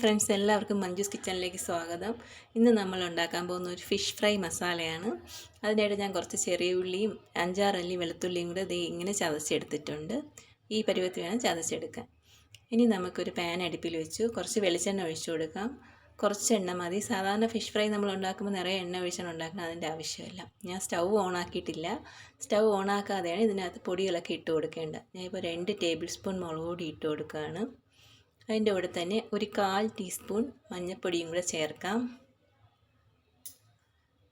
Friends എല്ലാവർക്കും മഞ്ജുസ് കിച്ചണിലേക്ക് സ്വാഗതം. ഇന്ന് നമ്മൾ ഉണ്ടാക്കാൻ പോകുന്ന ഒരു ഫിഷ് ഫ്രൈ മസാലയാണ്. അതിനായിട്ട് ഞാൻ കുറച്ച് ചെറിയ ഉള്ളിയും അഞ്ചാറല്ലി വെളുത്തുള്ളിയും കൂടെ ദേ ഇങ്ങനെ ചതച്ചെടുത്തിട്ടുണ്ട്. ഈ പരുവത്തിൽ വേണം ചതച്ചെടുക്കാൻ. ഇനി നമുക്കൊരു പാൻ അടുപ്പിൽ വെച്ചു. കുറച്ച് വെളിച്ചെണ്ണ ഒഴിച്ചു കൊടുക്കാം. കുറച്ച് എണ്ണ മതി. സാധാരണ ഫിഷ് ഫ്രൈ നമ്മൾ ഉണ്ടാക്കുമ്പോൾ നിറയെ എണ്ണ ഒഴിച്ചാണ് ഉണ്ടാക്കണം അതിന്റെ ആവശ്യമില്ല. ഞാൻ സ്റ്റൗ ഓൺ ആക്കിയിട്ടില്ല. സ്റ്റൗ ഓൺ ആക്കാതെയാണ് ഇതിനകത്ത് പൊടികളൊക്കെ ഇട്ട് കൊടുക്കേണ്ടത്. ഞാനിപ്പോൾ രണ്ട് ടേബിൾ സ്പൂൺ മുളക് പൊടി ഇട്ട് കൊടുക്കുകയാണ്. അതിന്റെ കൂടെ തന്നെ ഒരു കാൽ ടീസ്പൂൺ മഞ്ഞൾപ്പൊടിയും കൂടെ ചേർക്കാം.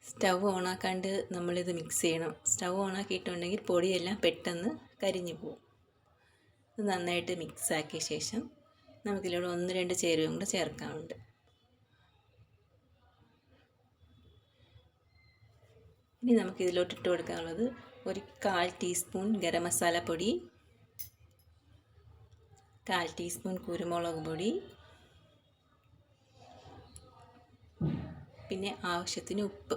സ്റ്റൗ ഓണാക്കാണ്ട് നമ്മളിത് മിക്സ് ചെയ്യണം. സ്റ്റൗ ഓണാക്കിയിട്ടുണ്ടെങ്കിൽ പൊടിയെല്ലാം പെട്ടെന്ന് കരിഞ്ഞു പോകും ഇത് നന്നായിട്ട് മിക്സാക്കിയ ശേഷം നമുക്കിതിലൂടെ ഒന്ന് രണ്ട് ചേരുവയും കൂടെ ചേർക്കാറുണ്ട് ഇനി നമുക്കിതിലോട്ട് ഇട്ട് കൊടുക്കാനുള്ളത് ഒരു കാൽ ടീസ്പൂൺ ഗരം മസാല പൊടി കാൽ ടീസ്പൂൺ കുരുമുളക് പൊടി. പിന്നെ ആവശ്യത്തിന് ഉപ്പ്.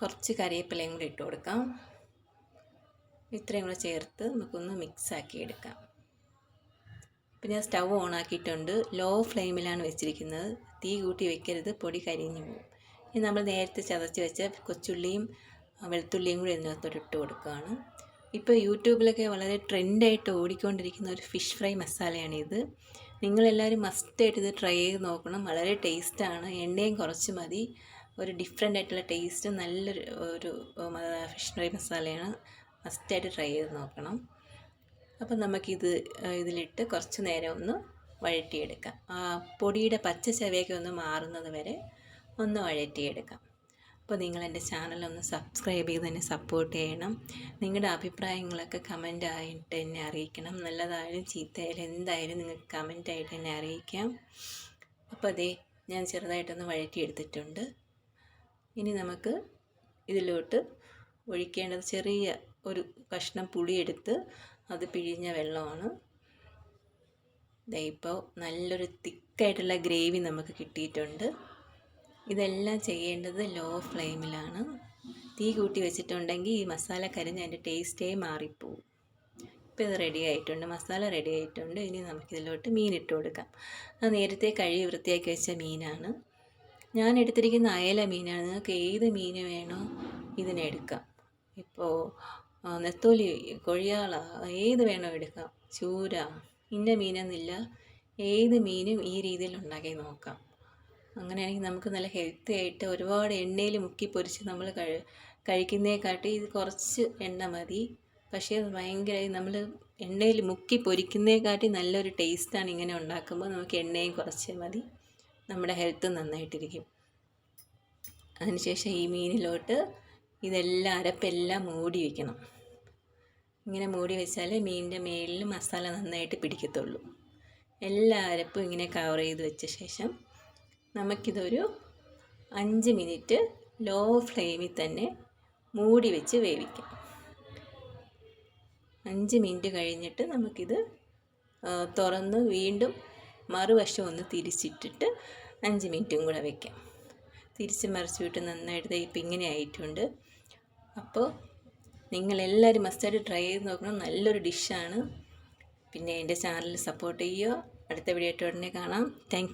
കുറച്ച് കറിവേപ്പിലയും കൂടി ഇട്ട് കൊടുക്കാം. ഇത്രയും കൂടെ ചേർത്ത് നമുക്കൊന്ന് മിക്സാക്കി എടുക്കാം. പിന്നെ സ്റ്റൗ ഓൺ ആക്കിയിട്ടുണ്ട്. ലോ ഫ്ലെയിമിലാണ് വെച്ചിരിക്കുന്നത്. തീ കൂട്ടി വെക്കരുത് പൊടി കരിഞ്ഞു പോകും. ഇനി നമ്മൾ നേരത്തെ ചതച്ച് വെച്ച കൊച്ചുള്ളിയും വെളുത്തുള്ളിയും കൂടി ഇതിനകത്തോട്ട് ഇട്ട് കൊടുക്കുകയാണ്. ഇപ്പോൾ യൂട്യൂബിലൊക്കെ വളരെ ട്രെൻഡായിട്ട് ഓടിക്കൊണ്ടിരിക്കുന്ന ഒരു ഫിഷ് ഫ്രൈ മസാലയാണിത്. നിങ്ങളെല്ലാവരും മസ്റ്റായിട്ട് ഇത് ട്രൈ ചെയ്ത് നോക്കണം. വളരെ ടേസ്റ്റാണ് എണ്ണയും കുറച്ച് മതി. ഒരു ഡിഫറെന്റ് ആയിട്ടുള്ള ടേസ്റ്റ് നല്ലൊരു ഒരു ഫിഷ് ഫ്രൈ മസാലയാണ് മസ്റ്റായിട്ട് ട്രൈ ചെയ്ത് നോക്കണം. അപ്പം നമുക്കിത് ഇതിലിട്ട് കുറച്ച് നേരം ഒന്ന് വഴറ്റിയെടുക്കാം. പൊടിയുടെ പച്ച ചവയൊക്കെ ഒന്ന് മാറുന്നത് വരെ ഒന്ന് വഴറ്റിയെടുക്കാം. അപ്പോൾ നിങ്ങൾ എന്റെ ചാനലൊന്ന് സബ്സ്ക്രൈബ് ചെയ്ത് തന്നെ സപ്പോർട്ട് ചെയ്യണം. നിങ്ങളുടെ അഭിപ്രായങ്ങളൊക്കെ കമന്റ് ആയിട്ട് എന്നെ അറിയിക്കണം. നല്ലതായാലും ചീത്തയായാലും എന്തായാലും നിങ്ങൾക്ക് കമന്റ് ആയിട്ട് എന്നെ അറിയിക്കാം. അപ്പോൾ അതേ ഞാൻ ചെറുതായിട്ടൊന്ന് വഴറ്റി എടുത്തിട്ടുണ്ട് ഇനി നമുക്ക് ഇതിലോട്ട് ഒഴിക്കേണ്ടത് ചെറിയ ഒരു കഷ്ണം പുളിയെടുത്ത് അത് പിഴിഞ്ഞ വെള്ളമാണ്. ഇപ്പോൾ നല്ലൊരു തിക്കായിട്ടുള്ള ഗ്രേവി നമുക്ക് കിട്ടിയിട്ടുണ്ട്. ഇതെല്ലാം ചെയ്യേണ്ടത് ലോ ഫ്ലെയിമിലാണ്. തീ കൂട്ടി വെച്ചിട്ടുണ്ടെങ്കിൽ ഈ മസാല കരിഞ്ഞ് അതിന്റെ ടേസ്റ്റേ മാറിപ്പോവും. ഇപ്പോൾ ഇത് റെഡി ആയിട്ടുണ്ട്. മസാല റെഡി ആയിട്ടുണ്ട്. ഇനി നമുക്കിതിലോട്ട് മീൻ ഇട്ട് കൊടുക്കാം. അത് നേരത്തെ കഴുകി വൃത്തിയാക്കി വെച്ച മീനാണ്. ഞാൻ എടുത്തിരിക്കുന്ന അയല മീനാണ്. നിങ്ങൾക്ക് ഏത് മീൻ വേണോ ഇതിനെടുക്കാം ഇപ്പോൾ നെത്തോലി കൊഴിയാള ഏത് വേണോ എടുക്കാം. ചൂര ഇന്ന മീനെന്നില്ല. ഏത് മീനും ഈ രീതിയിൽ ഉണ്ടാക്കി നോക്കാം. അങ്ങനെയാണെങ്കിൽ നമുക്ക് നല്ല ഹെൽത്തി ആയിട്ട് ഒരുപാട് എണ്ണയിൽ മുക്കി പൊരിച്ച് നമ്മൾ കഴി കഴിക്കുന്നതിനെക്കാട്ടി ഇത് കുറച്ച് എണ്ണ മതി. പക്ഷേ അത് ഭയങ്കര നമ്മൾ എണ്ണയിൽ മുക്കി പൊരിക്കുന്നതിനെക്കാട്ടി നല്ലൊരു ടേസ്റ്റാണ് ഇങ്ങനെ ഉണ്ടാക്കുമ്പോൾ നമുക്ക് എണ്ണയും കുറച്ച് മതി. നമ്മുടെ ഹെൽത്ത് നന്നായിട്ടിരിക്കും. അതിനുശേഷം ഈ മീനിലോട്ട് ഇതെല്ലാം അരപ്പെല്ലാം മൂടി വയ്ക്കണം ഇങ്ങനെ മൂടി വെച്ചാൽ മീനിന്റെ മേലിൽ മസാല നന്നായിട്ട് പിടിക്കത്തുള്ളൂ. എല്ലാ അരപ്പും ഇങ്ങനെ കവർ ചെയ്ത് വെച്ച ശേഷം നമുക്കിതൊരു അഞ്ച് മിനിറ്റ് ലോ ഫ്ലെയിമിൽ തന്നെ മൂടി വെച്ച് വേവിക്കാം. അഞ്ച് മിനിറ്റ് കഴിഞ്ഞിട്ട് നമുക്കിത് തുറന്ന് വീണ്ടും മറുവശം ഒന്ന് തിരിച്ചിട്ടിട്ട് അഞ്ച് മിനിറ്റും കൂടെ വയ്ക്കാം തിരിച്ച് മറിച്ച് വിട്ട് നന്നായിട്ട് ഇപ്പം ഇങ്ങനെ ആയിട്ടുണ്ട്. അപ്പോൾ നിങ്ങളെല്ലാവരും മസ്റ്റായിട്ട് ട്രൈ ചെയ്ത് നോക്കണം. നല്ലൊരു ഡിഷാണ്. പിന്നെ എന്റെ ചാനൽ സപ്പോർട്ട് ചെയ്യുക. അടുത്ത വീഡിയോ ആയിട്ട് ഉടനെ കാണാം. താങ്ക്